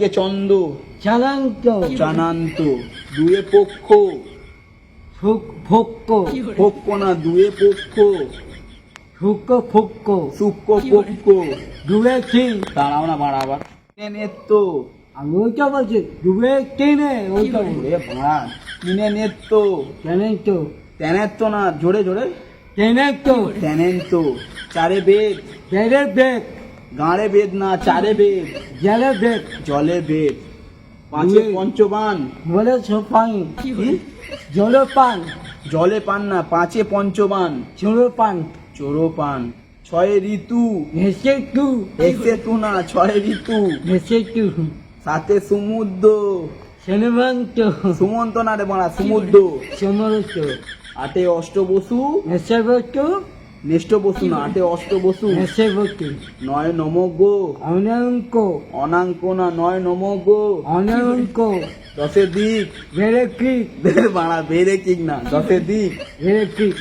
একে চন্দ? চালান্ত জানান্ত। দুয়ে পক্ষ। ফক্ক পক্ষ না দুয়ে পক্ষ। ফুক ফুক্ক সূক্ষ্ম পক্ষ। ডুবে কি? দাঁড়াও না বাড়া আবার। নেত্য আমি ওইটা বলছি ডুবে কিনে ওইটা। ওরে বাড়া কিনে নেত্য জানেন তো? তেনেত্য না জোরে জোরে। ট্রেনে তো? তেনেন্ত চারে বেগ। বেড়ে বেগ। গাঁড়ে বেদ না চারে বেদ। জলে বেদ। জলে বেদ। পাঁচে পঞ্চবান। বলে সোপান? জলে পান। জলে পান না পাঁচে পঞ্চবান। চোরো পান। চোরো পান। ছয় ঋতু। ভেসে তু। হেসে তু না ছয় ঋতু। ভেসে তু। সাথে সমুদ্র। শনিবন্ত সুমন্ত না রে বাড়া সমুদ্র। সমরত আটে অষ্ট বসু নেষ্ট বসু না আটে অষ্ট বসু। হেসে বসু। নয় নমজ্ঞ অনঙ্ক। অনাঙ্ক না নয় নমজ্ঞ অনঙ্ক। দশে দিক। বেড়ে কি বাড়া বেড়ে কিক না দশে দিক। বেড়ে কি